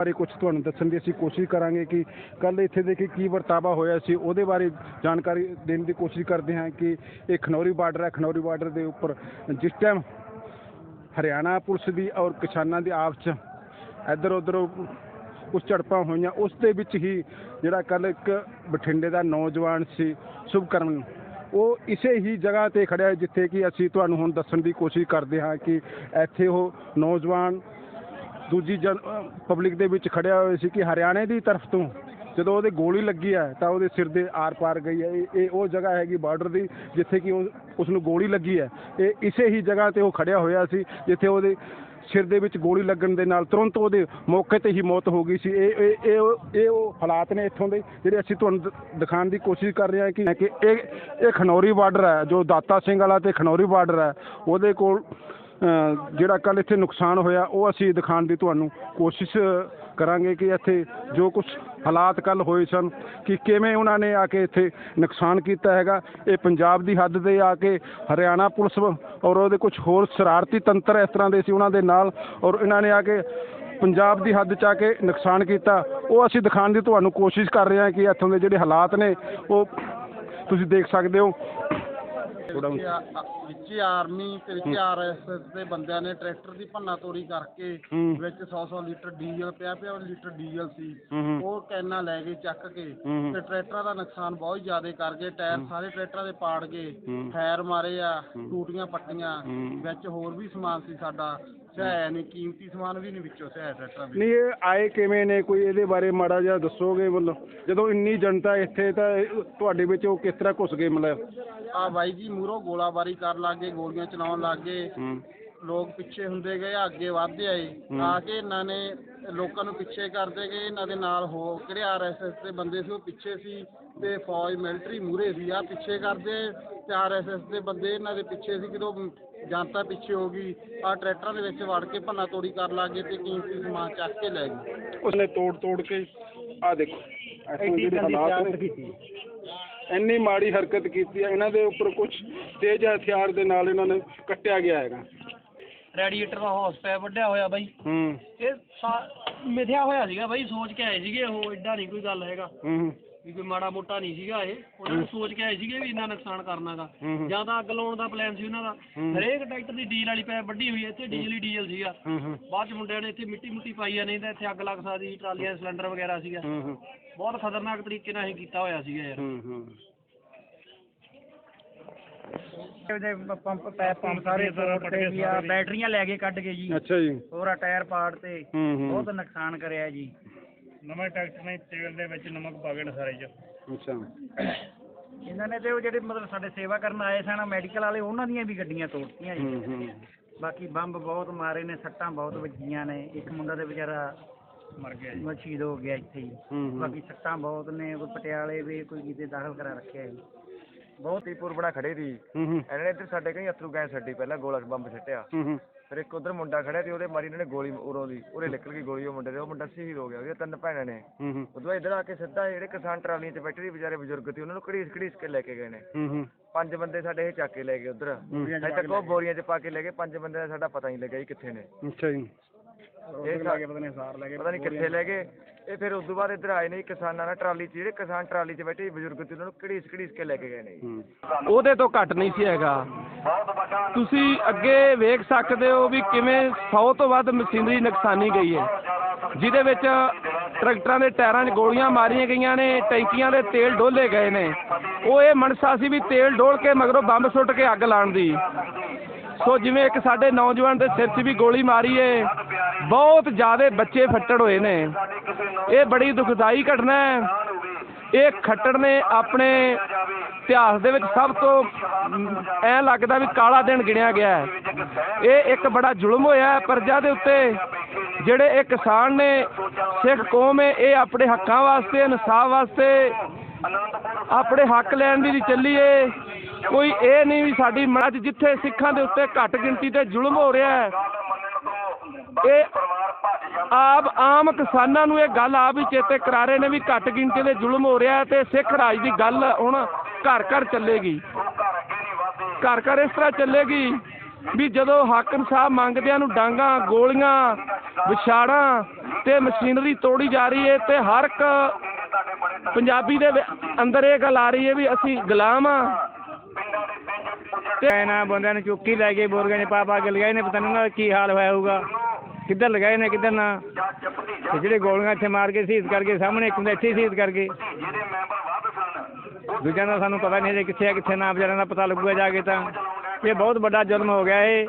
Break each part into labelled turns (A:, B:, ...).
A: ਬਾਰੇ ਕੁਝ ਤੁਹਾਨੂੰ ਦੱਸਣ ਦੀ ਅਸੀਂ ਕੋਸ਼ਿਸ਼ ਕਰਾਂਗੇ ਕਿ ਕੱਲ ਇੱਥੇ ਦੇ ਕੇ ਕੀ ਵਰਤਾਵਾ ਹੋਇਆ ਸੀ, ਉਹਦੇ ਬਾਰੇ ਜਾਣਕਾਰੀ ਦੇਣ ਦੀ ਕੋਸ਼ਿਸ਼ ਕਰਦੇ ਹਾਂ ਕਿ ਇਹ ਖਨੌਰੀ ਬਾਰਡਰ ਹੈ, ਖਨੌਰੀ ਬਾਰਡਰ ਦੇ ਉੱਪਰ ਜਿਸ ਟਾਈਮ ਹਰਿਆਣਾ ਪੁਲਿਸ ਦੀ ਔਰ ਕਿਸਾਨਾਂ ਦੀ ਆਪਸ 'ਚ ਇੱਧਰ ਉੱਧਰ ਕੁਝ ਝੜਪਾਂ ਹੋਈਆਂ, ਉਸ ਦੇ ਵਿੱਚ ਹੀ ਜਿਹੜਾ ਕੱਲ ਇੱਕ ਬਠਿੰਡੇ ਦਾ ਨੌਜਵਾਨ ਸੀ, ਸ਼ੁਭਕਰਨ, ਉਹ ਇਸੇ ਹੀ ਜਗ੍ਹਾ ਤੇ ਖੜਿਆ ਜਿੱਥੇ ਕਿ ਅਸੀਂ ਤੁਹਾਨੂੰ ਹੁਣ ਦੱਸਣ ਦੀ ਕੋਸ਼ਿਸ਼ ਕਰਦੇ ਹਾਂ ਕਿ ਇੱਥੇ ਉਹ ਨੌਜਵਾਨ ਦੂਜੀ ਜਨ ਪਬਲਿਕ ਦੇ ਵਿੱਚ ਖੜਿਆ ਹੋਇਆ ਸੀ ਕਿ ਹਰਿਆਣੇ ਦੀ ਤਰਫ ਤੋਂ ਜਦੋਂ ਉਹਦੇ ਗੋਲੀ ਲੱਗੀ ਹੈ ਤਾਂ ਉਹਦੇ ਸਿਰ ਦੇ ਆਰ ਪਾਰ ਗਈ ਹੈ। ਇਹ ਇਹ ਉਹ ਜਗ੍ਹਾ ਹੈਗੀ ਬਾਰਡਰ ਦੀ ਜਿੱਥੇ ਕਿ ਉਸ ਨੂੰ ਗੋਲੀ ਲੱਗੀ ਹੈ। ਇਹ ਇਸੇ ਹੀ ਜਗ੍ਹਾ ਤੇ ਉਹ ਖੜਿਆ ਹੋਇਆ ਸੀ ਜਿੱਥੇ ਉਹਦੇ ਸਿਰ ਦੇ ਵਿੱਚ ਗੋਲੀ ਲੱਗਣ ਦੇ ਨਾਲ ਤੁਰੰਤ ਉਹਦੇ ਮੌਕੇ ਤੇ ਹੀ ਮੌਤ ਹੋ ਗਈ ਸੀ। ਇਹ ਇਹ ਇਹ ਉਹ- ਹਾਲਾਤ ਨੇ ਇੱਥੋਂ ਦੇ ਜਿਹੜੇ ਅਸੀਂ ਤੁਹਾਨੂੰ ਦ- ਦਿਖਾਉਣ ਦੀ ਕੋਸ਼ਿਸ਼ ਕਰ ਰਹੇ ਹਾਂ ਕਿ ਕਿ ਇਹ ਇਹ ਖਨੌਰੀ ਬਾਰਡਰ ਹੈ, ਜੋ ਦਾਤਾ ਸਿੰਘ ਵਾਲਾ ਤੇ ਖਨੌਰੀ ਬਾਰਡਰ ਹੈ, ਉਹਦੇ ਕੋਲ ਜਿਹੜਾ ਕੱਲ ਇੱਥੇ ਨੁਕਸਾਨ ਹੋਇਆ, ਉਹ ਅਸੀਂ ਦਿਖਾਉਣ ਦੀ ਤੁਹਾਨੂੰ ਕੋਸ਼ਿਸ਼ ਕਰਾਂਗੇ ਕਿ ਇੱਥੇ ਜੋ ਕੁਝ ਹਾਲਾਤ ਕੱਲ ਹੋਏ ਸਨ, ਕਿ ਕਿਵੇਂ ਉਹਨਾਂ ਨੇ ਆ ਕੇ ਇੱਥੇ ਨੁਕਸਾਨ ਕੀਤਾ ਹੈਗਾ। ਇਹ ਪੰਜਾਬ ਦੀ ਹੱਦ ਤੇ ਆ ਕੇ ਹਰਿਆਣਾ ਪੁਲਿਸ ਔਰ ਉਹਦੇ ਕੁਝ ਹੋਰ ਸ਼ਰਾਰਤੀ ਤੰਤਰ ਇਸ ਤਰ੍ਹਾਂ ਦੇ ਸੀ ਉਹਨਾਂ ਦੇ ਨਾਲ, ਔਰ ਇਹਨਾਂ ਨੇ ਆ ਕੇ ਪੰਜਾਬ ਦੀ ਹੱਦ ਚ ਆ ਕੇ ਨੁਕਸਾਨ ਕੀਤਾ। ਉਹ ਅਸੀਂ ਦਿਖਾਉਣ ਦੀ ਤੁਹਾਨੂੰ ਕੋਸ਼ਿਸ਼ ਕਰ ਰਹੇ ਹਾਂ ਕਿ ਇੱਥੋਂ ਦੇ ਜਿਹੜੇ ਹਾਲਾਤ ਨੇ, ਉਹ ਤੁਸੀਂ ਦੇਖ ਸਕਦੇ ਹੋ।
B: ਵਿੱਚ ਆ- ਵਿੱਚ ਆਰਮੀ ਤੇ ਵਿੱਚ ਆਰਐਸਐਸ ਦੇ ਬੰਦਿਆਂ ਨੇ ਟਰੈਕਟਰ ਦੀ ਭੰਨਾ ਤੋੜੀ ਕਰਕੇ
A: ਹੂੰ।
B: ਵਿੱਚ 100-100 ਲੀਟਰ ਡੀਜ਼ਲ ਪਿਆ ਪਿਆ ਉਹ ਲੀਟਰ ਡੀਜ਼ਲ ਸੀ।
A: ਹੂੰ ਹੂੰ।
B: ਉਹ ਕੈਨਾਂ ਲੈ ਗਏ ਚੱਕ ਕੇ
A: ਹੂੰ।
B: ਤੇ ਟਰੈਕਟਰਾਂ ਦਾ ਨੁਕਸਾਨ ਬਹੁਤ ਜ਼ਿਆਦਾ ਕਰ ਗਏ। ਟਾਇਰ ਸਾਰੇ ਟਰੈਕਟਰਾਂ ਦੇ ਪਾੜ ਗਏ।
A: ਹੂੰ।
B: ਮਾਰੇ ਆ ਟੂਟੀਆਂ ਪੱਟੀਆਂ।
A: ਹੂੰ।
B: ਵਿੱਚ ਹੋਰ ਵੀ ਸਮਾਨ ਸੀ ਸਾਡਾ। ਨਹੀਂ ਕੀਮਤੀ ਸਮਾਨ ਵੀ ਨਹੀਂ ਵਿੱਚੋਂ ਸਹਾਇਆ ਟਰੈਕਟਰਾਂ ਦੇ
A: ਨਹੀਂ ਇਹ ਆਏ ਕਿਵੇਂ ਨੇ? ਕੋਈ ਇਹਦੇ ਬਾਰੇ ਮਾੜਾ ਜਿਹਾ ਦੱਸੋਗੇ ਮਤਲਬ? ਜਦੋਂ ਇੰਨੀ ਜਨਤਾ ਇੱਥੇ ਤਾਂ ਇਹ ਤੁਹਾਡੇ ਵਿੱਚ ਉਹ ਕਿਸ ਤਰ੍ਹਾਂ ਘੁਸ ਗਏ ਮਤਲਬ?
B: ਆ ਬਾਈ ਜੀ ਮੂਰੋਂ ਗੋਲਾਬਾਰੀ ਕਰਨ ਲੱਗ ਗਏ ਗੋਲੀਆਂ ਚਲਾਉਣ ਲੱਗ। ਗਏ
A: ਹੂੰ।
B: ਲੋਕ ਪਿੱਛੇ ਹੁੰਦੇ ਗਏ ਅੱਗੇ ਵਧਦੇ ਆਏ। ਆ ਕੇ ਇਹਨਾਂ ਨੇ ਲੋਕਾਂ ਨੂੰ ਪਿੱਛੇ ਕਰਦੇ ਗਏ ਇਹਨਾਂ ਦੇ ਨਾਲ ਹੋ ਕਿਹੜੇ ਆਰਐਸਐਸ ਦੇ ਬੰਦੇ ਸੀ ਉਹ ਪਿੱਛੇ ਸੀ ਤੇ ਫੌਜ ਮਿਲਟਰੀ ਮੂਰੇ ਸੀ। ਆ ਪਿੱਛੇ ਕਰਦੇ ਤੇ ਆਰਐਸਐਸ ਦੇ ਬੰਦੇ ਇਹਨਾਂ ਦੇ ਪਿੱਛੇ ਸੀ ਜਦੋਂ ਜਨਤਾ ਪਿੱਛੇ ਹੋ ਗਈ ਆ ਟਰੈਕਟਰਾਂ ਦੇ ਵਿੱਚ ਵੜ ਕੇ ਭੰਨਾ ਤੋੜੀ ਕਰਨ ਲੱਗ ਗਏ ਤੇ ਕੀਮਤੀ ਸਮਾਨ ਚੱਕ ਕੇ ਲੈ ਗਏ।
A: ਉਸਨੇ ਤੋੜ ਤੋੜ ਕੇ ਆ ਦੇਖੋ ਇੱਥੋਂ ਜਿਹੜੇ ਹਾਲਾਤ ਨੇ ਇੰਨੀ ਮਾੜੀ ਹਰਕਤ ਕੀਤੀ ਹੈ ਇਹਨਾਂ ਦੇ ਉੱਪਰ ਕੁਝ ਤੇਜ਼ ਹਥਿਆਰ ਦੇ ਨਾਲ ਇਹਨਾਂ ਨੇ ਕੱਟਿਆ ਗਿਆ ਹੈਗਾ।
C: ਰੈਡੀਏਟਰ ਦਾ ਹੌਸ ਪੈ ਵੱਢਿਆ ਹੋਇਆ ਬਾਈ।
A: ਹੂੰ।
C: ਇਹ ਸਾ- ਮਿਥਿਆ ਹੋਇਆ ਸੀਗਾ ਬਾਈ ਸੋਚ ਕੇ ਆਏ ਸੀਗੇ ਉਹ ਐਡਾ ਨਹੀਂ ਕੋਈ ਗੱਲ ਹੈਗਾ।
A: ਹੂੰ।
C: ਵੀ ਕੋਈ ਮਾੜਾ ਮੋਟਾ ਨਹੀਂ ਸੀਗਾ ਇਹ। ਉਹਨਾਂ ਨੇ ਸੋਚ ਕੇ ਆਏ ਸੀਗੇ ਵੀ ਇੰਨਾ ਨੁਕਸਾਨ ਕਰਨਾਗਾ। ਜਾਂ ਤਾਂ ਅੱਗ ਲਾਉਣ ਦਾ ਪਲਾਨ ਸੀ ਉਹਨਾਂ ਦਾ। ਹਰੇਕ ਟਰੈਕਟਰ ਦੀ ਡੀਲ ਵਾਲੀ ਪੈ ਵੱਢੀ ਹੋਈ ਹੈ ਇੱਥੇ ਡੀਜ਼ਲ ਹੀ ਡੀਜ਼ਲ ਸੀਗਾ। ਬਾਅਦ ਚ ਮੁੰਡਿਆਂ ਨੇ ਇੱਥੇ ਮਿੱਟੀ ਮੁੱਟੀ ਪਾਈ ਆ ਨਹੀਂ ਤਾਂ ਇੱਥੇ ਅੱਗ ਲੱਗ ਸਕਦੀ ਸੀ ਟਰਾਲੀਆਂ ਸਿਲੰਡਰ ਵਗੈਰਾ ਸੀਗਾ। ਬਹੁਤ ਖਤਰਨਾਕ ਤਰੀਕੇ ਨਾਲ ਇਹ ਕੀਤਾ ਹੋਇਆ ਸੀਗਾ ਯਾਰ।
A: ਹੂੰ ਹੂੰ।
D: ਇਹਦੇ ਪੰਪ ਪੈਪ ਪੰਪ ਸਾਰੇ ਤੇ ਜੀ ਆ ਬੈਟਰੀਆਂ ਲੈ ਕੇ ਕੱਢ ਕੇ ਜੀ।
A: ਅੱਛਾ ਜੀ।
D: ਹੋਰ ਆ ਟਾਇਰ ਪਾੜ ਤੇ। ਬਹੁਤ ਨੁਕਸਾਨ ਕਰਿਆ ਜੀ।
C: ਨਵੇਂ ਟਰੈਕਟਰ ਨੇ ਤੇਲ ਦੇ ਵਿੱਚ ਨਮਕ ਪਾ ਕੇ ਸਾਰੇ ਚ।
A: ਅੱਛਾ।
D: ਇਹਨਾਂ ਨੇ ਤੇ ਉਹ ਜਿਹੜੇ ਮਤਲਬ ਸਾਡੇ ਸੇਵਾ ਕਰਨ ਆਏ ਸਨ ਮੈਡੀਕਲ ਵਾਲੇ ਉਹਨਾਂ ਦੀਆਂ ਵੀ ਗੱਡੀਆਂ ਤੋੜਤੀਆਂ ਜੀ।
A: ਹੂੰ ਹੂੰ।
D: ਬਾਕੀ ਬੰਬ ਬਹੁਤ ਮਾਰੇ ਨੇ ਸੱਟਾਂ ਬਹੁਤ ਵੱਜੀਆਂ ਨੇ। ਇੱਕ ਮੁੰਡਾ ਤੇ ਵਿਚਾਰਾ
C: ਮਰ ਗਿਆ
D: ਉਹ ਸ਼ਹੀਦ ਹੋ ਗਿਆ ਇੱਥੇ ਹੀ।
A: ਹੂੰ ਹੂੰ।
D: ਬਾਕੀ ਸੱਟਾਂ ਬਹੁਤ ਨੇ ਕੋਈ ਪਟਿਆਲੇ ਵੀ ਕੋਈ ਕਿਤੇ ਦਾਖਲ ਕਰਾ ਰੱਖਿਆ ਜੀ।
E: ਬਹੁਤ ਹੀ ਪੁਰਬਣਾ ਖੜੇ ਸੀ।
A: ਹੂੰ ਹੂੰ।
E: ਇਹਨਾਂ ਨੇ ਇੱਧਰ ਸਾਡੇ ਕਈ ਅਥਰੂ ਗੈਸ ਛੱਡੀ ਪਹਿਲਾਂ ਗੋਲਾ ਬੰਬ ਛੱਟਿਆ।
A: ਹੂੰ ਹੂੰ।
E: ਫਿਰ ਇੱਕ ਉਧਰ ਮੁੰਡਾ ਖੜਿਆ ਤੇ ਉਹਦੇ ਮਾਰੀ ਇਹਨਾਂ ਨੇ ਗੋਲੀ ਉਰੋਂ ਦੀ ਉਹਦੇ ਨਿਕਲ ਗਈ ਗੋਲੀ ਉਹ ਮੁੰਡੇ ਦੇ ਉਹ ਮੁੰਡਾ ਸ਼ਹੀਦ ਹੋ ਗਿਆ ਉਹਦੀਆਂ ਤਿੰਨ ਭੈਣਾਂ ਨੇ।
A: ਹੂੰ ਹੂੰ।
E: ਉਦੋਂ ਇੱਧਰ ਆ ਕੇ ਸਿੱਧਾ ਜਿਹੜੇ ਕਿਸਾਨ ਟਰਾਲੀਆਂ 'ਚ ਬੈਠੇ ਸੀ ਵਿਚਾਰੇ ਬਜ਼ੁਰਗ ਸੀ ਉਹਨਾਂ ਨੂੰ ਘੜੀਸ ਘੜੀਸ ਕੇ ਲੈ ਕੇ ਗਏ ਨੇ।
A: ਹੂੰ ਹੂੰ।
E: ਪੰਜ ਬੰਦੇ ਸਾਡੇ ਇਹ ਚੱਕ ਕੇ ਲੈ ਗਏ ਉਧਰ। ਅਜੇ ਤੱਕ ਉਹ ਬੋਰੀਆਂ 'ਚ ਪਾ ਕੇ ਲੈ ਗਏ ਪੰਜ ਬੰਦੇ ਦਾ ਸਾਡਾ ਪਤਾ ਨਹੀਂ ਲੱਗਾ ਜੀ ਕਿੱਥੇ ਨੇ।
A: ਅੱਛਾ ਜੀ।
E: ਇਹ ਪਤਾ ਨਹੀਂ ਸਾਰ ਲੈ ਗਏ ਪਤਾ ਨਹੀਂ ਕਿੱਥੇ ਲੈ ਗਏ। ਇਹ ਫਿਰ ਉਸ ਤੋਂ ਬਾਅਦ ਇੱਧਰ ਆਏ ਨੇ ਕਿਸਾਨਾਂ ਨਾਲ ਟਰਾਲੀ 'ਚ ਜਿਹੜੇ ਕਿਸਾਨ ਟਰਾਲੀ 'ਚ ਬੈਠੇ ਸੀ ਬਜ਼ੁਰਗ ਸੀ ਉਹਨਾਂ ਨੂੰ ਘੜੀਸ ਘੜੀਸ ਕੇ ਲੈ ਕੇ ਗਏ ਨੇ ਜੀ।
F: ਉਹਦੇ ਤੋਂ ਘੱਟ ਨਹੀਂ ਸੀ ਹੈਗਾ। ਤੁਸੀਂ ਅੱਗੇ ਵੇਖ ਸਕਦੇ ਹੋ ਵੀ ਕਿਵੇਂ 100 ਤੋਂ ਵੱਧ ਮਸ਼ੀਨਰੀ ਨੁਕਸਾਨੀ ਗਈ ਹੈ। ਜਿਹਦੇ ਵਿੱਚ ਟਰੈਕਟਰਾਂ ਦੇ ਟਾਇਰਾਂ 'ਚ ਗੋਲੀਆਂ ਮਾਰੀਆਂ ਗਈਆਂ ਨੇ ਟੈਂਕੀਆਂ ਦੇ ਤੇਲ ਡੋਲੇ ਗਏ ਨੇ। ਉਹ ਇਹ ਮਨਸਾ ਸੀ ਵੀ ਤੇਲ ਡੋਲ ਕੇ ਮਗਰੋਂ ਬੰਬ ਸੁੱਟ ਕੇ ਅੱਗ ਲਾਉਣ ਦੀ। ਸੋ ਜਿਵੇਂ ਇੱਕ ਸਾਡੇ ਨੌਜਵਾਨ ਦੇ ਸਿਰ 'ਚ ਵੀ ਗੋਲੀ ਮਾਰੀ ਏ ਬਹੁਤ ਜ਼ਿਆਦਾ ਬੱਚੇ ਫੱਟੜ ਹੋਏ ਨੇ। ਇਹ ਬੜੀ ਦੁਖਦਾਈ ਘਟਨਾ ਹੈ। ਇਹ ਖੱਟੜ ਨੇ ਆਪਣੇ ਇਤਿਹਾਸ ਦੇ ਵਿੱਚ ਸਭ ਤੋਂ ਐ ਲੱਗਦਾ ਵੀ ਕਾਲਾ ਦਿਨ ਗਿਣਿਆ ਗਿਆ ਹੈ। ਇਹ ਇੱਕ ਬੜਾ ਜ਼ੁਲਮ ਹੋਇਆ ਪਰਜਾ ਦੇ ਉੱਤੇ। ਜਿਹੜੇ ਇਹ ਕਿਸਾਨ ਨੇ, ਸਿੱਖ ਕੌਮ ਹੈ, ਇਹ ਆਪਣੇ ਹੱਕਾਂ ਵਾਸਤੇ, ਇਨਸਾਫ ਵਾਸਤੇ ਆਪਣੇ ਹੱਕ ਲੈਣ ਦੀ ਲਈ ਚੱਲੀ ਏ। ਕੋਈ ਇਹ ਨਹੀਂ ਵੀ ਸਾਡੀ ਮੱਝ ਜਿੱਥੇ ਸਿੱਖਾਂ ਦੇ ਉੱਤੇ ਘੱਟ ਗਿਣਤੀ ਤੇ ਜ਼ੁਲਮ ਹੋ ਰਿਹਾ ਹੈ ਇਹ ਆਪ ਆਮ ਕਿਸਾਨਾਂ ਨੂੰ ਇਹ ਗੱਲ ਆਪ ਹੀ ਚੇਤੇ ਕਰਾ ਰਹੇ ਨੇ ਵੀ ਘੱਟ ਗਿਣਤੀ ਦੇ ਜ਼ੁਲਮ ਹੋ ਰਿਹਾ ਤੇ ਸਿੱਖ ਰਾਜ ਦੀ ਗੱਲ ਹੁਣ ਘਰ ਘਰ ਚੱਲੇਗੀ। ਘਰ ਘਰ ਇਸ ਤਰ੍ਹਾਂ ਚੱਲੇਗੀ ਵੀ ਜਦੋਂ ਹੱਕ ਇਨਸਾਫ ਮੰਗਦਿਆਂ ਨੂੰ ਡਾਂਗਾ ਗੋਲੀਆਂ ਵਿਛਾੜਾਂ ਤੇ ਮਸ਼ੀਨਰੀ ਤੋੜੀ ਜਾ ਰਹੀ ਹੈ ਤੇ ਹਰ ਇੱਕ ਪੰਜਾਬੀ ਦੇ ਵਿ- ਅੰਦਰ ਇਹ ਗੱਲ ਆ ਰਹੀ ਹੈ ਵੀ ਅਸੀਂ ਗੁਲਾਮ ਆ।
D: ਐ ਨਾ ਬੰਦਿਆਂ ਨੂੰ ਚੁੱਕੀ ਲੈ ਕੇ ਬੋਰਗਾਂ ਨੇ ਪਾ ਪਾ ਕੇ ਲਗਾਏ ਨੇ ਪਤਾ ਨਹੀਂ ਉਹਨਾਂ ਦਾ ਕੀ ਹਾਲ ਹੋਇਆ ਹੋਊਗਾ। ਕਿੱਧਰ ਲਗਾਏ ਨੇ, ਕਿੱਧਰ ਨਾ? ਤੇ ਜਿਹੜੇ ਗੋਲੀਆਂ ਇੱਥੇ ਮਾਰ ਕੇ ਸ਼ਹੀਦ ਕਰਕੇ ਸਾਹਮਣੇ ਇੱਕ ਹੁੰਦਾ ਇੱਥੇ ਸ਼ਹੀਦ ਕਰਕੇ ਦੂਜਿਆਂ ਦਾ ਸਾਨੂੰ ਪਤਾ ਨਹੀਂ ਜੇ ਕਿੱਥੇ ਆ, ਕਿੱਥੇ ਨਾ ਵਿਚਾਰਿਆਂ ਦਾ ਪਤਾ ਲੱਗੂਗਾ ਜਾ ਕੇ ਤਾਂ। ਇਹ ਬਹੁਤ ਵੱਡਾ ਜ਼ੁਲਮ ਹੋ ਗਿਆ ਇਹ।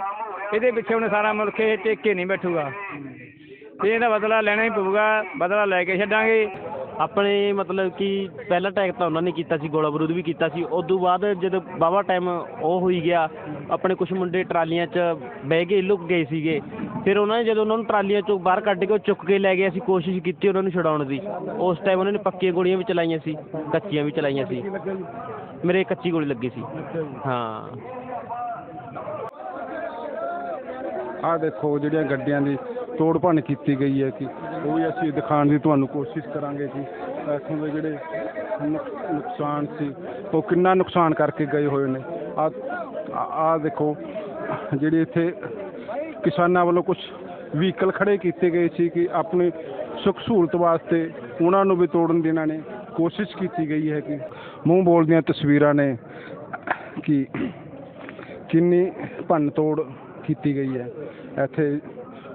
D: ਇਹਦੇ ਪਿੱਛੇ ਹੁਣ ਸਾਰਾ ਮੁਲਕ ਇਹ ਟੇਕ ਕੇ ਨਹੀਂ ਬੈਠੂਗਾ। ਤੇ ਇਹਦਾ ਬਦਲਾ ਲੈਣਾ ਹੀ ਪਊਗਾ, ਬਦਲਾ ਲੈ ਕੇ ਛੱਡਾਂਗੇ।
C: ਆਪਣੇ ਮਤਲਬ ਕਿ ਪਹਿਲਾ ਅਟੈਕ ਤਾਂ ਉਹਨਾਂ ਨੇ ਕੀਤਾ ਸੀ, ਗੋਲਾ ਬਰੂਦ ਵੀ ਕੀਤਾ ਸੀ। ਉਸ ਤੋਂ ਬਾਅਦ ਜਦੋਂ ਬਾਵਾ ਟਾਈਮ ਉਹ ਹੋਈ ਗਿਆ, ਆਪਣੇ ਕੁਝ ਮੁੰਡੇ ਟਰਾਲੀਆਂ 'ਚ ਬਹਿ ਕੇ ਲੁਕ ਗਏ ਸੀਗੇ। ਫਿਰ ਉਹਨਾਂ ਨੇ ਜਦੋਂ ਉਹਨਾਂ ਨੂੰ ਟਰਾਲੀਆਂ 'ਚੋਂ ਬਾਹਰ ਕੱਢ ਕੇ ਉਹ ਚੁੱਕ ਕੇ ਲੈ ਗਏ, ਅਸੀਂ ਕੋਸ਼ਿਸ਼ ਕੀਤੀ ਉਹਨਾਂ ਨੂੰ ਛੁਡਾਉਣ ਦੀ। ਉਸ ਟਾਈਮ ਉਹਨਾਂ ਨੇ ਪੱਕੀਆਂ ਗੋਲੀਆਂ ਵੀ ਚਲਾਈਆਂ ਸੀ, ਕੱਚੀਆਂ ਵੀ ਚਲਾਈਆਂ ਸੀ। ਮੇਰੇ ਕੱਚੀ ਗੋਲੀ ਲੱਗੀ ਸੀ। ਹਾਂ।
A: ਆਹ ਦੇਖੋ, ਜਿਹੜੀਆਂ ਗੱਡੀਆਂ ਦੀ ਤੋੜ ਭੰਨ ਕੀਤੀ ਗਈ ਹੈ ਕਿ ਉਹ ਵੀ ਅਸੀਂ ਦਿਖਾਉਣ ਦੀ ਤੁਹਾਨੂੰ ਕੋਸ਼ਿਸ਼ ਕਰਾਂਗੇ ਕਿ ਇੱਥੋਂ ਦੇ ਜਿਹੜੇ ਨੁਕ- ਨੁਕਸਾਨ ਸੀ, ਉਹ ਕਿੰਨਾ ਨੁਕਸਾਨ ਕਰਕੇ ਗਏ ਹੋਏ ਨੇ। ਆ ਆ ਦੇਖੋ, ਜਿਹੜੇ ਇੱਥੇ ਕਿਸਾਨਾਂ ਵੱਲੋਂ ਕੁਝ ਵਹੀਕਲ ਖੜੇ ਕੀਤੇ ਗਏ ਸੀ ਕਿ ਆਪਣੀ ਸੁੱਖ ਸਹੂਲਤ ਵਾਸਤੇ ਉਹਨਾਂ ਨੂੰ ਵੀ ਤੋੜਨ ਦੀ ਇਹਨਾਂ ਨੇ ਕੋਸ਼ਿਸ਼ ਕੀਤੀ ਗਈ ਹੈ ਕਿ ਮੂੰਹ ਬੋਲਦੀਆਂ ਤਸਵੀਰਾਂ ਨੇ ਕਿ ਕਿੰਨੀ ਭੰਨ ਤੋੜ ਕੀਤੀ ਗਈ ਹੈ। ਇੱਥੇ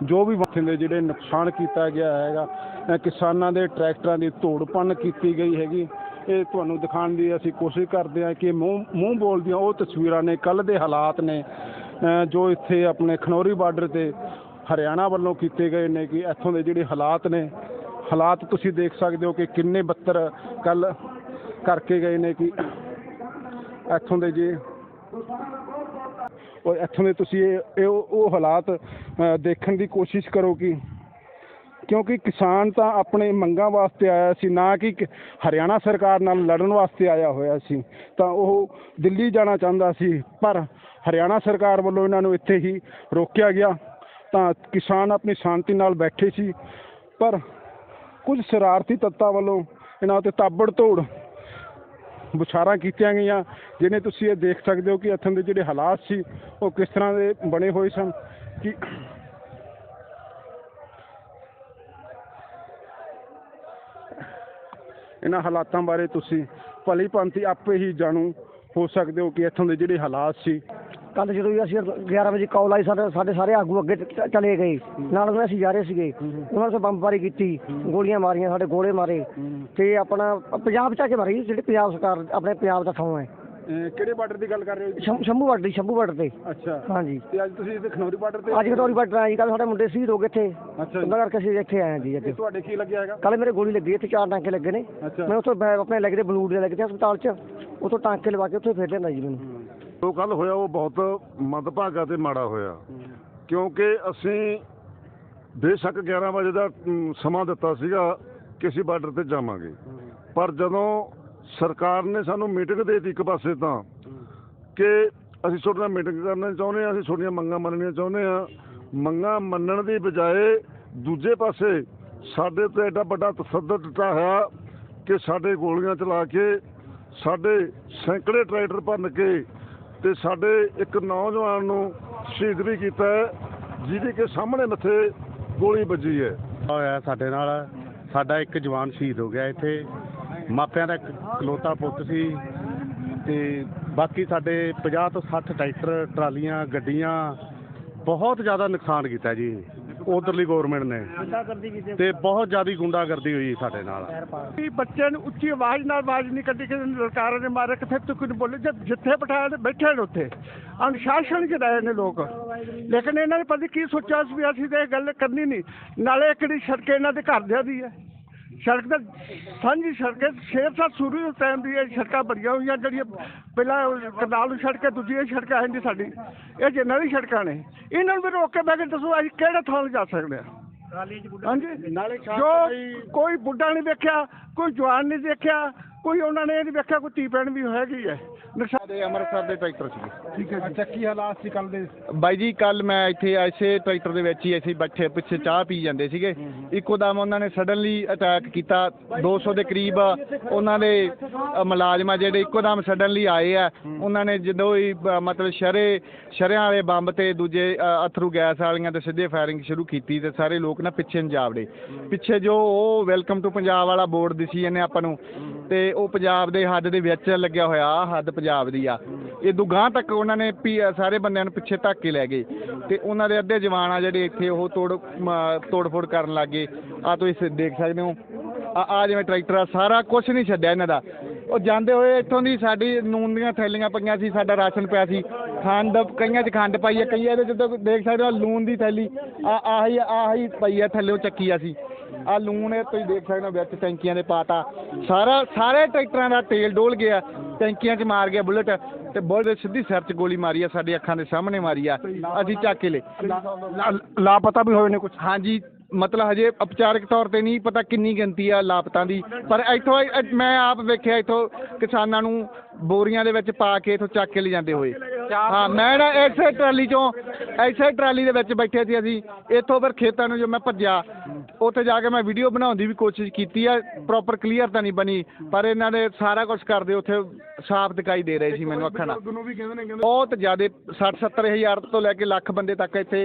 A: ਜੋ ਵੀ ਇੱਥੇ ਦੇ ਜਿਹੜੇ ਨੁਕਸਾਨ ਕੀਤਾ ਗਿਆ ਹੈਗਾ ਕਿਸਾਨਾਂ ਦੇ ਟਰੈਕਟਰਾਂ ਦੀ ਤੋੜ ਭੰਨ ਕੀਤੀ ਗਈ ਹੈਗੀ। ਇਹ ਤੁਹਾਨੂੰ ਦਿਖਾਉਣ ਦੀ ਅਸੀਂ ਕੋਸ਼ਿਸ਼ ਕਰਦੇ ਹਾਂ ਕਿ ਮੂੰਹ ਮੂੰਹ ਬੋਲਦੀਆਂ ਉਹ ਤਸਵੀਰਾਂ ਨੇ ਕੱਲ ਦੇ ਹਾਲਾਤ ਨੇ ਜੋ ਇੱਥੇ ਆਪਣੇ ਖਨੌਰੀ ਬਾਰਡਰ ਤੇ ਹਰਿਆਣਾ ਵੱਲੋਂ ਕੀਤੇ ਗਏ ਨੇ ਕਿ ਇੱਥੋਂ ਦੇ ਜਿਹੜੇ ਹਾਲਾਤ ਨੇ, ਹਾਲਾਤ ਤੁਸੀਂ ਦੇਖ ਸਕਦੇ ਹੋ ਕਿ ਕਿੰਨੇ ਬੱਤਰ ਕੱਲ ਕਰਕੇ ਗਏ ਨੇ ਕਿ ਇੱਥੋਂ ਦੇ ਜੇ ਔਰ ਇੱਥੋਂ ਦੇ ਤੁਸੀਂ ਇਹ ਇਹ ਉਹ ਉਹ ਹਾਲਾਤ ਅ, ਦੇਖਣ ਦੀ ਕੋਸ਼ਿਸ਼ ਕਰੋ ਕਿ ਕਿਉਂਕਿ ਕਿਸਾਨ ਤਾਂ ਆਪਣੇ ਮੰਗਾਂ ਵਾਸਤੇ ਆਇਆ ਸੀ ਨਾ ਕਿ ਕ- ਹਰਿਆਣਾ ਸਰਕਾਰ ਨਾਲ ਲੜਨ ਵਾਸਤੇ ਆਇਆ ਹੋਇਆ ਸੀ। ਤਾਂ ਉਹ ਦਿੱਲੀ ਜਾਣਾ ਚਾਹੁੰਦਾ ਸੀ ਪਰ ਹਰਿਆਣਾ ਸਰਕਾਰ ਵੱਲੋਂ ਇਹਨਾਂ ਨੂੰ ਇੱਥੇ ਹੀ ਰੋਕਿਆ ਗਿਆ। ਤਾਂ ਕਿਸਾਨ ਆਪਣੀ ਸ਼ਾਂਤੀ ਨਾਲ ਬੈਠੇ ਸੀ ਪਰ ਕੁਝ ਸ਼ਰਾਰਤੀ ਤੱਤਾਂ ਵੱਲੋਂ ਇਹਨਾਂ ਉੱਤੇ ਤਾਬੜ ਤੋੜ ਵਿਚਾਰਾਂ ਕੀਤੀਆਂ ਗਈਆਂ ਜਿਹਨੇ ਤੁਸੀਂ ਇਹ ਦੇਖ ਸਕਦੇ ਹੋ ਕਿ ਇੱਥੋਂ ਦੇ ਜਿਹੜੇ ਹਾਲਾਤ ਸੀ, ਉਹ ਕਿਸ ਤਰ੍ਹਾਂ ਦੇ ਬਣੇ ਹੋਏ ਸਨ ਕਿ ਇਹਨਾਂ ਹਾਲਾਤਾਂ ਬਾਰੇ ਤੁਸੀਂ ਭਲੀ ਭਾਂਤੀ ਆਪੇ ਹੀ ਜਾਣੂ ਹੋ ਸਕਦੇ ਹੋ ਕਿ ਇੱਥੋਂ ਦੇ ਜਿਹੜੇ ਹਾਲਾਤ ਸੀ
G: ਕੱਲ ਜਦੋਂ ਵੀ ਅਸੀਂ 11 ਵਜੇ ਕਾਲ ਆਈ ਸਾਡੇ ਸਾਡੇ ਸਾਰੇ ਆਗੂ ਅੱਗੇ ਚ- ਚਲੇ ਗਏ। ਨਾਲ ਉਹਨਾਂ ਅਸੀਂ ਜਾ ਰਹੇ ਸੀਗੇ। ਉਹਨਾਂ ਨੇ ਬੰਬਬਾਰੀ ਕੀਤੀ ਗੋਲੀਆਂ ਮਾਰੀਆਂ ਸਾਡੇ ਗੋਲੇ ਮਾਰੇ। ਤੇ ਆਪਣਾ ਪੰਜਾਬ ਚ ਆ ਕੇ ਮਾਰੀ ਜਿਹੜੇ ਪੰਜਾਬ ਸਰਕਾਰ ਆਪਣੇ ਪੰਜਾਬ ਦਾ ਥਾਂ ਹੈ।
A: ਅਹ ਕਿਹੜੇ ਬਾਰਡਰ ਦੀ ਗੱਲ ਕਰ ਰਹੇ ਹੋ ਜੀ?
G: ਸ਼ੰ- ਸ਼ੰਭੂ ਬਾਰਡਰ ਸ਼ੰਭੂ ਬਾਰਡਰ ਤੇ।
A: ਅੱਛਾ।
G: ਹਾਂਜੀ।
A: ਤੇ ਅੱਜ ਤੁਸੀਂ ਇੱਥੇ ਖਨੌਰੀ ਬਾਰਡਰ ਤੇ
G: ਅੱਜ ਕਟੋਰੀ ਬਾਰਡਰ ਆਏ ਕੱਲ ਸਾਡੇ ਮੁੰਡੇ ਸ਼ਹੀਦ ਹੋ ਗਏ ਇੱਥੇ।
A: ਅੱਛਾ ਜੀ।
G: ਉਹਨਾਂ ਕਰਕੇ ਅਸੀਂ ਇੱਥੇ ਆਏ ਹਾਂ ਜੀ ਅੱਜ।
A: ਤੇ ਤੁਹਾਡੇ ਕੀ ਲੱਗਿਆ ਹੈਗਾ?
G: ਕੱਲ ਮੇਰੇ ਗੋਲੀ ਲੱਗੀ ਇੱਥੇ ਚਾਰ ਟਾਂਕੇ ਲੱਗੇ ਨੇ।
A: ਅੱਛਾ।
G: ਮੈਂ ਉੱਥੋਂ ਬੈ- ਆਪਣੇ ਲੱਗੇ ਦੇ ਬਲੂਡ ਦੇ ਲੱਗੇ ਤੇ ਹਸਪਤਾਲ ਚ ਉੱਥੋਂ ਟਾਂਕੇ ਲਵਾ ਕੇ ਉੱਥੇ ਫੇਰ ਲਿਆਂਦਾ ਜੀ ਮੈਨੂੰ।
H: ਜੋ ਕੱਲ ਹੋਇਆ ਉਹ ਬਹੁਤ ਮੰਦਭਾਗਾ ਤੇ ਮਾੜਾ ਹੋਇਆ। ਕਿਉਂਕਿ ਅਸੀਂ ਬੇਸ਼ੱਕ 11 ਵਜੇ ਦਾ ਸਮਾਂ ਦਿੱਤਾ ਸੀਗਾ ਕਿ ਅਸੀਂ ਬਾਰਡਰ ਤੇ ਜਾਵਾਂਗੇ। ਪਰ ਜਦੋਂ ਸਰਕਾਰ ਨੇ ਸਾਨੂੰ ਮੀਟਿੰਗ ਦੇ ਦਿੱਤੀ ਇੱਕ ਪਾਸੇ ਤਾਂ ਕਿ ਅਸੀਂ ਤੁਹਾਡੇ ਨਾਲ ਮੀਟਿੰਗ ਕਰਨਾ ਚਾਹੁੰਦੇ ਹਾਂ, ਅਸੀਂ ਤੁਹਾਡੀਆਂ ਮੰਗਾਂ ਮੰਨਣੀਆਂ ਚਾਹੁੰਦੇ ਹਾਂ। ਮੰਗਾਂ ਮੰਨਣ ਦੀ ਬਜਾਏ ਦੂਜੇ ਪਾਸੇ ਸਾਡੇ ਤੇ ਐਡਾ ਵੱਡਾ ਤਸੱਦਦ ਦਿੱਤਾ ਹੋਇਆ ਕਿ ਸਾਡੇ ਗੋਲੀਆਂ ਚਲਾ ਕੇ ਸਾਡੇ ਸੈਂਕੜੇ ਟਰੈਕਟਰ ਭੰਨ ਕੇ ਤੇ ਸਾਡੇ ਇੱਕ ਨੌਜਵਾਨ ਨੂੰ ਸ਼ਹੀਦ ਵੀ ਕੀਤਾ ਹੈ, ਜਿਹਦੇ ਕੇ ਸਾਹਮਣੇ ਮੱਥੇ ਗੋਲੀ ਵੱਜੀ ਹੈ।
I: ਹੋਇਆ ਸਾਡੇ ਨਾਲ। ਸਾਡਾ ਇੱਕ ਜਵਾਨ ਸ਼ਹੀਦ ਹੋ ਗਿਆ ਇੱਥੇ। ਮਾਪਿਆਂ ਦਾ ਇੱਕ ਕਲੋਤਾ ਪੁੱਤ ਸੀ। ਤੇ ਬਾਕੀ ਸਾਡੇ 50 ਤੋਂ 60 ਟਰੈਕਟਰ, ਟਰਾਲੀਆਂ, ਗੱਡੀਆਂ, ਬਹੁਤ ਜ਼ਿਆਦਾ ਨੁਕਸਾਨ ਕੀਤਾ ਜੀ। ਉਧਰਲੀ ਗਵਰਨਮੈਂਟ ਨੇ। ਤੇ ਬਹੁਤ ਜ਼ਿਆਦਾ ਗੁੰਡਾਗਰਦੀ ਹੋਈ ਸਾਡੇ ਨਾਲ।
J: ਵੀ ਬੱਚੇ ਨੂੰ ਉੱਚੀ ਆਵਾਜ਼ ਨਾਲ ਆਵਾਜ਼ ਨਹੀਂ ਕੱਢੀ ਕਿਸੇ ਨੇ ਲਲਕਾਰਾਂ ਨੇ ਮਾਰੇ ਕਿਥੇ ਤੱਕ ਨਹੀਂ ਬੋਲੇ? ਜਦ ਜਿੱਥੇ ਬਿਠਾਇਆ ਤੇ ਬੈਠੇ ਨੇ ਉੱਥੇ। ਅਨੁਸ਼ਾਸਨ ਚ ਰਹੇ ਨੇ ਲੋਕ। ਲੇਕਿਨ ਇਹਨਾਂ ਨੇ ਪਤਾ ਕੀ ਸੋਚਿਆ ਸੀ ਵੀ ਅਸੀਂ ਤੇ ਇਹ ਗੱਲ ਕਰਨੀ ਨਹੀਂ ਨਾਲੇ ਇੱਕ ਜਿਹੜੀ ਸੜਕ ਇਹਨਾਂ ਦੇ ਘਰਦਿਆਂ ਦੀ ਹੈ। ਸੜਕ ਤਾਂ ਸਾਂਝੀ ਸੜਕ ਹੈ ਛੇ ਸੱਤ ਸ਼ੁਰੂ ਤੋਂ ਟਾਈਮ ਦੀ ਇਹ ਸੜਕਾਂ ਬਣੀਆਂ ਹੋਈਆਂ ਜਿਹੜੀਆਂ ਪਹਿਲਾਂ ਕਨਾਲ ਨੂੰ ਸੜਕ ਹੈ ਦੂਜੀ ਇਹ ਸੜਕ ਹੈ ਜੀ ਸਾਡੀ। ਇਹ ਜਿੰਨਾਂ ਦੀ ਸੜਕਾਂ ਨੇ। ਇਹਨਾਂ ਨੂੰ ਵੀ ਰੋਕ ਕੇ ਬਹਿ ਕੇ ਦੱਸੋ ਅਸੀਂ ਕਿਹੜੇ ਥਾਂ ਜਾ ਸਕਦੇ ਹਾਂ। ਹਾਂਜੀ। ਨਾਲੇ ਜੋ ਕੋਈ ਬੁੱਢਾ ਨਹੀਂ ਵੇਖਿਆ ਕੋਈ ਜਵਾਨ ਨਹੀਂ ਦੇਖਿਆ ਕੋਈ ਉਹਨਾਂ ਨੇ ਇਹ ਨਹੀਂ ਵੇਖਿਆ ਕੋਈ ਭੈਣ ਵੀ ਹੈਗੀ ਹੈ। ਨਸ਼ਾ
B: ਦੇ ਅੰਮ੍ਰਿਤਸਰ ਦੇ ਟਰੈਕਟਰ ਸੀਗੇ।
A: ਠੀਕ ਹੈ ਅੱਛਾ ਕੀ ਹਾਲਾਤ ਸੀ ਕੱਲ ਦੇ?
B: ਬਾਈ ਜੀ ਕੱਲ ਮੈਂ ਇੱਥੇ ਐਸੇ ਟਰੈਕਟਰ ਦੇ ਵਿੱਚ ਹੀ ਅਸੀਂ ਬੈਠੇ ਪਿੱਛੇ ਚਾਹ ਪੀ ਜਾਂਦੇ ਸੀਗੇ। ਇੱਕੋ ਦਮ ਉਹਨਾਂ ਨੇ ਸਡਨਲੀ ਅਟੈਕ ਕੀਤਾ। 200 ਦੇ ਕਰੀਬ ਉਹਨਾਂ ਦੇ ਅ, ਮੁਲਾਜ਼ਮ ਆ ਜਿਹੜੇ ਇੱਕੋ ਦਮ ਸਡਨਲੀ ਆਏ ਆ। ਉਹਨਾਂ ਨੇ ਜਦੋਂ ਹੀ ਮਤਲਬ ਸ਼ਰੇ ਸ਼ਰਿਆਂ ਵਾਲੇ ਬੰਬ ਤੇ ਦੂਜੇ ਅ, ਅਥਰੂ ਗੈਸ ਵਾਲੀਆਂ ਤੇ ਸਿੱਧੇ ਫਾਇਰਿੰਗ ਸ਼ੁਰੂ ਕੀਤੀ ਤੇ ਸਾਰੇ ਲੋਕ ਨਾ ਪਿੱਛੇ ਨੂੰ ਜਾਵੜੇ। ਪਿੱਛੇ ਜੋ ਉਹ ਵੈਲਕਮ ਟੂ ਪੰਜਾਬ ਵਾਲਾ ਬੋਰਡ ਦਿਸੀ ਇਹਨੇ ਆਪਾਂ ਨੂੰ ਤੇ ਉਹ ਪੰਜਾਬ ਦੇ ਹੱਦ ਦੇ ਵਿੱਚ ਲੱਗਿਆ ਹੋਇਆ, ਆਹ ਹੱਦ ਪੰਜਾਬ ਦੀ ਆ। ਇਹ ਦੁਗਾਂ ਤੱਕ ਉਹਨਾਂ ਨੇ ਪੀ- ਸਾਰੇ ਬੰਦਿਆਂ ਨੂੰ ਪਿੱਛੇ ਧੱਕ ਕੇ ਲੈ ਗਏ। ਤੇ ਉਹਨਾਂ ਦੇ ਅੱਧੇ ਜਵਾਨ ਆ ਜਿਹੜੇ ਇੱਥੇ ਉਹ ਤੋੜ, ਮ- ਤੋੜ-ਫੋੜ ਕਰਨ ਲੱਗੇ ਆ ਤੁਸੀਂ ਸ, ਦੇਖ ਸਕਦੇ ਹੋ। ਆ ਆ ਜਿਵੇਂ ਟਰੈਕਟਰ ਆ, ਸਾਰਾ ਕੁਝ ਨਹੀਂ ਛੱਡਿਆ ਇਹਨਾਂ ਦਾ। ਉਹ ਜਾਂਦੇ ਹੋਏ ਇੱਥੋਂ ਦੀ ਸਾਡੀ ਨੂਨ ਦੀਆਂ ਥੈਲੀਆਂ ਪਈਆਂ ਸੀ, ਸਾਡਾ ਰਾਸ਼ਨ ਪਿਆ ਸੀ। ਖੰਡ, ਕਈਆਂ 'ਚ ਖੰਡ ਪਾਈ ਹੈ ਕਈਆਂ ਦੇ ਜਦੋਂ ਦੇਖ ਸਕਦੇ ਹੋ ਲੂਣ ਦੀ ਥੈਲੀ ਆ ਆਹੀ ਆਹੀ ਪਈ ਹੈ ਥੱਲੇੋਂ ਚੱਕੀ ਆ ਸੀ। ਆ ਲੂਣ ਇਹ ਤੁਸੀਂ ਦੇਖ ਸਕਦੇ ਹੋ ਵਿੱਚ ਟੈਂਕੀਆਂ ਦੇ ਪਾਤਾ। ਸਾਰਾ ਸਾਰੇ ਟਰੈਕਟਰਾਂ ਦਾ ਤੇਲ ਡੋਲ ਗਿਆ ਟੈਂਕੀਆਂ 'ਚ ਮਾਰ ਗਿਆ ਬੁਲਟ ਤੇ ਬੁਲਟ ਦੇ ਸਿੱਧੀ ਸਿਰ 'ਚ ਗੋਲੀ ਮਾਰੀ ਆ ਸਾਡੇ ਅੱਖਾਂ ਦੇ ਸਾਹਮਣੇ ਮਾਰੀ ਆ। ਅਸੀਂ ਚੱਕ ਕੇ ਲੈ।
A: ਲਾਪਤਾ ਵੀ ਹੋਏ ਨੇ ਕੁਝ
B: ਹਾਂਜੀ ਮਤਲਬ ਹਜੇ ਉਪਚਾਰਕ ਤੌਰ ਤੇ ਨਹੀਂ ਪਤਾ ਕਿੰਨੀ ਗਿਣਤੀ ਆ ਲਾਪਤਾਂ ਦੀ। ਪਰ ਇੱਥੋਂ ਮੈਂ ਆਪ ਵੇਖਿਆ ਇੱਥੋਂ ਕਿਸਾਨਾਂ ਨੂੰ ਬੋਰੀਆਂ ਦੇ ਵਿੱਚ ਪਾ ਕੇ ਇੱਥੋਂ ਚੱਕ ਕੇ ਲੈ ਜਾਂਦੇ ਹੋਏ। ਹਾਂ ਮੈਂ ਨਾ ਇਸੇ ਟਰਾਲੀ ਚੋਂ ਇਸੇ ਟਰਾਲੀ ਦੇ ਵਿੱਚ ਬੈਠੇ ਸੀ ਅਸੀਂ। ਇੱਥੋਂ ਫਿਰ ਖੇਤਾਂ ਨੂੰ ਜੋ ਮੈਂ ਭੱਜਿਆ ਉੱਥੇ ਜਾ ਕੇ ਮੈਂ ਵੀਡੀਓ ਬਣਾਉਣ ਦੀ ਵੀ ਕੋਸ਼ਿਸ਼ ਕੀਤੀ ਆ ਪ੍ਰੋਪਰ ਕਲੀਅਰ ਤਾਂ ਨਹੀਂ ਬਣੀ ਪਰ ਇਹਨਾਂ ਨੇ ਸਾਰਾ ਕੁਝ ਕਰਦੇ ਉੱਥੇ ਸਾਫ਼ ਦਿਖਾਈ ਦੇ ਰਹੇ ਸੀ ਮੈਨੂੰ ਅੱਖਾਂ ਨਾਲ।
A: ਨੂੰ ਵੀ ਕਹਿੰਦੇ ਨੇ ਕਹਿੰਦੇ
B: ਬਹੁਤ ਜ਼ਿਆਦਾ 60 70 ਹਜ਼ਾਰ ਤੋਂ ਲੈ ਕੇ ਲੱਖ ਬੰਦੇ ਤੱਕ ਇੱਥੇ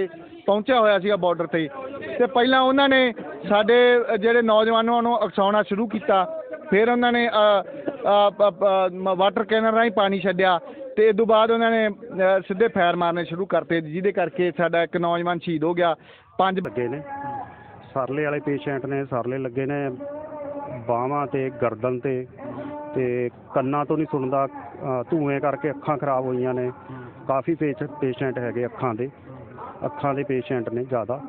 B: ਪਹੁੰਚਿਆ ਹੋਇਆ ਸੀਗਾ ਬਾਰਡਰ ਤੇ। ਤੇ ਪਹਿਲਾਂ ਉਹਨਾਂ ਨੇ ਸਾਡੇ ਜਿਹੜੇ ਨੌਜਵਾਨਾਂ ਨੂੰ ਉਕਸਾਉਣਾ ਸ਼ੁਰੂ ਕੀਤਾ ਫਿਰ ਉਹਨਾਂ ਨੇ ਵਾਟਰ ਕੈਨਰ ਰਾਹੀਂ ਪਾਣੀ ਛੱਡਿਆ ਤੇ ਇਸ ਤੋਂ ਬਾਅਦ ਉਹਨਾਂ ਨੇ ਸਿੱਧੇ ਫਾਇਰ ਮਾਰਨੇ ਸ਼ੁਰੂ ਕਰਤੇ ਜਿਹਦੇ ਕਰਕੇ ਸਾਡਾ ਇੱਕ ਨੌਜਵਾਨ ਸ਼ਹੀਦ ਹੋ ਗਿਆ ਪੰਜ
K: ਲੱਗੇ ਨੇ। ਸਰਲੇ ਵਾਲੇ ਪੇਸ਼ੈਂਟ ਨੇ ਸਰਲੇ ਲੱਗੇ ਨੇ ਬਾਹਾਂ ਤੇ ਗਰਦਨ ਤੇ ਤੇ ਕੰਨਾਂ ਤੋਂ ਨਹੀਂ ਸੁਣਦਾ ਅ, ਧੂਏ ਕਰਕੇ ਅੱਖਾਂ ਖਰਾਬ ਹੋਈਆਂ ਨੇ। ਕਾਫੀ ਪੇਸ਼ੈਂਟ ਹੈਗੇ ਅੱਖਾਂ ਦੇ ਅੱਖਾਂ ਦੇ ਪੇਸ਼ੈਂਟ ਨੇ ਜ਼ਿਆਦਾ।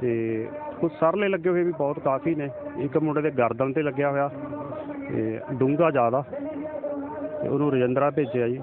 K: ਤੇ ਕੁਝ ਸਰਲੇ ਲੱਗੇ ਹੋਏ ਵੀ ਬਹੁਤ ਕਾਫੀ ਨੇ। ਇੱਕ ਮੁੰਡੇ ਦੇ ਗਰਦਨ ਤੇ ਲੱਗਿਆ ਹੋਇਆ ਤੇ ਡੂੰਘਾ ਜ਼ਿਆਦਾ। ਤੇ ਉਹਨੂੰ ਰਜਿੰਦਰਾ ਭੇਜਿਆ ਜੀ।